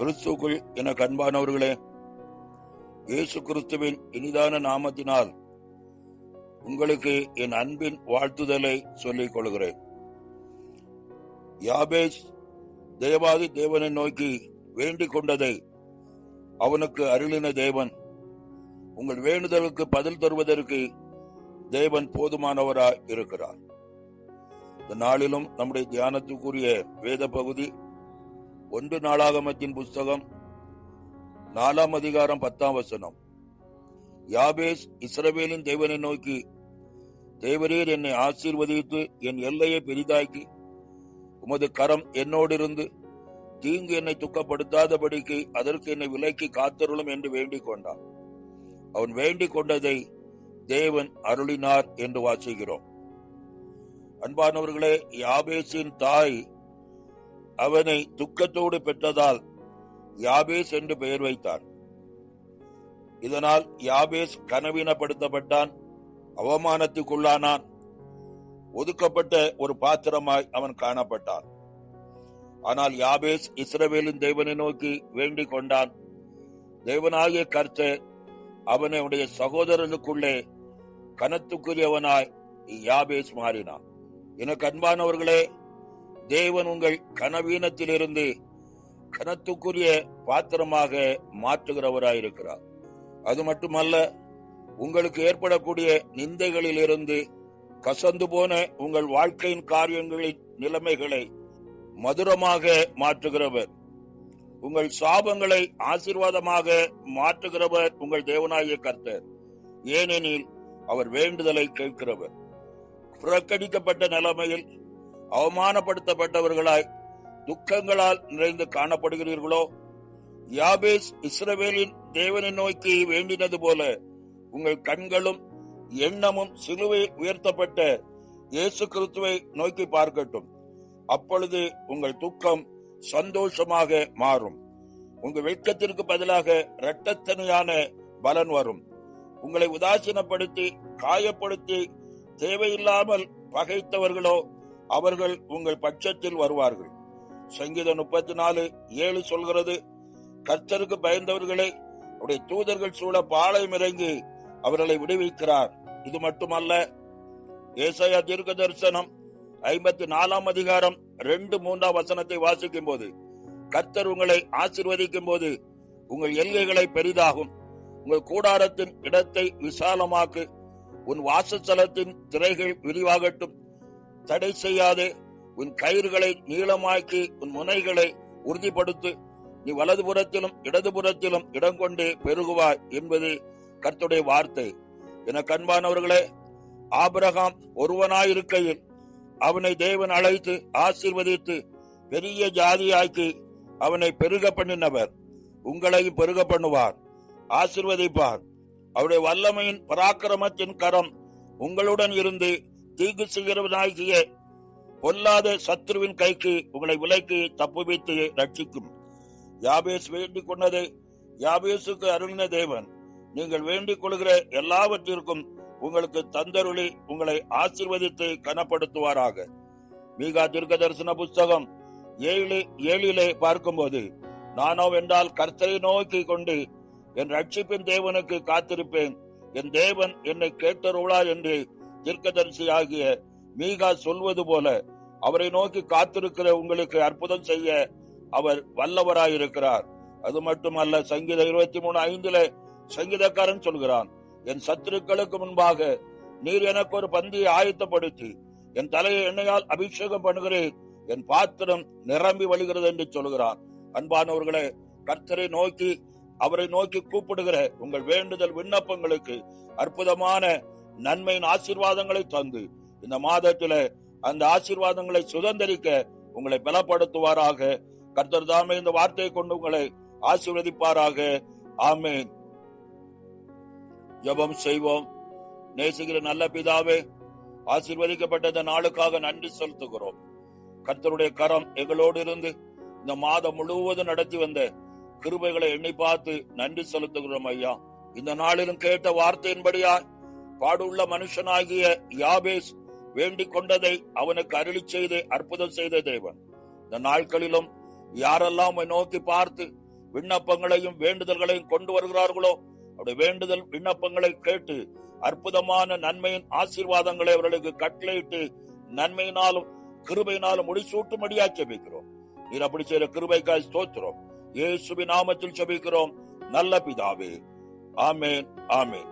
என கண்பானவர்களே இயேசு கிறிஸ்துவின் இனிதான நாமத்தினால் உங்களுக்கு என் அன்பின் வாழ்த்துதலை சொல்லிக் கொள்கிறேன். யாபேஸ் தேவாதி தேவனை நோக்கி வேண்டிக் கொண்டதை அவனுக்கு அருளின தேவன். உங்கள் வேண்டுதலுக்கு பதில் தருவதற்கு தேவன் போதுமானவராய் இருக்கிறார். இந்த நாளிலும் நம்முடைய தியானத்துக்குரிய வேத பகுதி ஒன்று நாளாகமத்தின் புஸ்தகம் நாலாம் அதிகாரம் பத்தாம் வசனம். யாபேஸ் இஸ்ரவேலின் தேவனை நோக்கி தேவரீர் என்னை ஆசீர்வதித்து என் எல்லையை பெரிதாக்கி உமது கரம் என்னோடு இருந்து தீங்கு என்னை துக்கப்படுத்தாதபடிக்கு அதற்கு என்னை விலக்கி காத்தருளும் என்று வேண்டிக் கொண்டான். அவன் வேண்டிக் கொண்டதை தேவன் அருளினார் என்று வாசிக்கிறோம். அன்பானவர்களே யாபேசின் தாய் அவனை துக்கத்தோடு பெற்றதால் யாபேஸ் என்று பெயர் வைத்தார். இதனால் யாபேஸ் கனவீனப்படுத்தப்பட்டான் அவமானத்துக்குள்ளானான். ஒதுக்கப்பட்ட ஒரு பாத்திரமாய் அவன் காணப்பட்டான். ஆனால் யாபேஸ் இஸ்ரவேலின் தேவனை நோக்கி வேண்டிக் கொண்டான். தேவனாகிய கர்த்தர் அவனுடைய சகோதரனுக்குள்ளே கனத்துக்குரியவனாய் யாபேஸ் மாறினான். எனக்கு அன்பானவர்களே தேவன் உங்கள் கனவீனத்திலிருந்து கனத்துக்குரிய பாத்திரமாக மாற்றுகிறவராயிருக்கிறார். அது மட்டுமல்ல உங்களுக்கு ஏற்படக்கூடிய நிந்தைகளிலிருந்து கசந்து போன உங்கள் வாழ்க்கையின் காரியங்களின் நிலைமைகளை மதுரமாக மாற்றுகிறவர். உங்கள் சாபங்களை ஆசீர்வாதமாக மாற்றுகிறவர் உங்கள் தேவனாகிய கர்த்தர். ஏனெனில் அவர் வேண்டுதலை கேட்கிறவர். புறக்கணிக்கப்பட்ட நிலைமையில் அவமானப்படுத்தப்பட்டவர்களாய் துக்கங்களால் நிறைந்து காணப்படுகிறீர்களோ? யாபேஸ் இஸ்ரவேலின் தேவனை நோக்கி வேண்டினது போல உங்கள் கண்களும் எண்ணமும் சிலுவை உயர்த்தப்பட்ட இயேசு கிறிஸ்துவை நோக்கி பார்க்கட்டும். அப்பொழுது உங்கள் துக்கம் சந்தோஷமாக மாறும். உங்கள் வெட்கத்திற்கு பதிலாக இரட்டத்தனையான பலன் வரும். உங்களை உதாசீனப்படுத்தி காயப்படுத்தி தேவையில்லாமல் பகைத்தவர்களோ அவர்கள் உங்கள் பட்சத்தில் வருவார்கள். சங்கீதம் முப்பத்தி நாலு ஏழு சொல்கிறது கர்த்தருக்கு பயந்தவர்களே அவருடைய தூதர்கள் சூழ பாளையம் இறங்கி அவர்களை விடுவிக்கிறார். இது மட்டுமல்ல ஏசையா தீர்க்க தரிசனம் ஐம்பத்தி நாலாம் அதிகாரம் ரெண்டு மூன்றாம் வசனத்தை வாசிக்கும் போது கர்த்தர் உங்களை ஆசிர்வதிக்கும் போது உங்கள் எல்கைகளை பெரிதாகும். உங்கள் கூடாரத்தின் இடத்தை விசாலமாக்கு. உன் வாசஸ்தலத்தின் திரைகள் விரிவாகட்டும். தடை செய்யாதே. உன் கயிறுகளை நீளமாக்கி உன் முனைகளை உறுதிப்படுத்து. நீ வலதுபுறத்திலும் இடதுபுறத்திலும் இடம் கொண்டு பெருகுவாய் என்பது கர்த்துடைய வார்த்தை. என கண்பானவர்களே ஆபிரகாம் ஒருவனாயிருக்கையில் அவனை தேவன் அழைத்து ஆசீர்வதித்து பெரிய ஜாதியாக்கி அவனை பெருக பண்ணினவர். உங்களையும் பெருக பண்ணுவார் ஆசிர்வதிப்பார். அவருடைய வல்லமையின் பராக்கிரமத்தின் கரம் உங்களுடன் இருந்து தீங்கு செய்கிறவனாகிய பொல்லாத சத்ருவின் கைக்கு உங்களை விலைக்கு தப்புவித்து ரட்சிக்கும் யாபேஸ் வேண்டிக் கொண்டதை யாபேசுக்கு அருளின தேவன். நீங்கள் வேண்டிக் கொள்கிற எல்லாவற்றிற்கும் உங்களுக்கு தந்தருளி உங்களை ஆசிர்வதித்து கனப்படுத்துவாராக. மீகா தீர்க்க தரிசன புஸ்தகம் ஏழு ஏழிலே பார்க்கும்போது நானோ வென்றால் கர்த்தரை நோக்கி கொண்டு என் ரட்சிப்பின் தேவனுக்கு காத்திருப்பேன். என் தேவன் என்னை கேட்டருளா என்று தீர்க்கதரிசி ஆகிய மீகா சொல்வது போல அவரை நோக்கி காத்திருக்கிற உங்களுக்கு அற்புதம் செய்ய அவர் வல்லவராயிருக்கிறார். அது மட்டுமல்ல சங்கீத இருபத்தி மூணு ஐந்துல சங்கீதக்காரன் சொல்கிறான் என் சத்துருக்களுக்கு முன்பாக நீர் எனக்கு ஒரு பந்தியை ஆயத்தப்படுத்தி என் தலையை எண்ணெயால் அபிஷேகம் பண்ணுகிறேன் என் பாத்திரம் நிரம்பி வழிகிறது என்று சொல்கிறான். அன்பானவர்களே கர்த்தரை நோக்கி அவரை நோக்கி கூப்பிடுகிற உங்கள் வேண்டுதல் விண்ணப்பங்களுக்கு அற்புதமான நன்மையின் ஆசீர்வாதங்களை தந்து இந்த மாதத்துல அந்த ஆசீர்வாதங்களை சுதந்திரிக்க உங்களை பலப்படுத்துவாராக. கர்த்தர் தாமே இந்த வார்த்தையை கொண்டு உங்களை ஆசீர்வதிப்பாராக. ஆமேன். ஜெபம் செய்வோம். நேசுகிற நல்ல பிதாவே ஆசீர்வதிக்கப்பட்ட இந்த நாளுக்காக நன்றி செலுத்துகிறோம். கர்த்தருடைய கரம் எங்களோடு இருந்து இந்த மாதம் முழுவதும் நடத்தி வந்த கிருபைகளை எண்ணி பார்த்து நன்றி செலுத்துகிறோம் ஐயா. இந்த நாளிலும் கேட்ட வார்த்தையின்படியா பாடுள்ள மனுஷனாகிய யாபேஸ் வேண்டிக் கொண்டதை அவனுக்கு அருளி செய்து அற்புதம் செய்த தேவன். இந்த நாட்களிலும் யாரெல்லாம் நோக்கி பார்த்து விண்ணப்பங்களையும் வேண்டுதல்களையும் கொண்டு வருகிறார்களோ அவருடைய வேண்டுதல் விண்ணப்பங்களை கேட்டு அற்புதமான நன்மையின் ஆசீர்வாதங்களை அவர்களுக்கு கட்டளையிட்டு நன்மையினாலும் கிருபையினாலும் முடிசூட்டும்படியா செபிக்கிறோம் நீர் அப்படி செய்யற கிருபைக்காய் ஸ்தோத்திரம். இயேசுவின் நாமத்தில் செபிக்கிறோம் நல்ல பிதாவே. ஆமேன் ஆமேன்.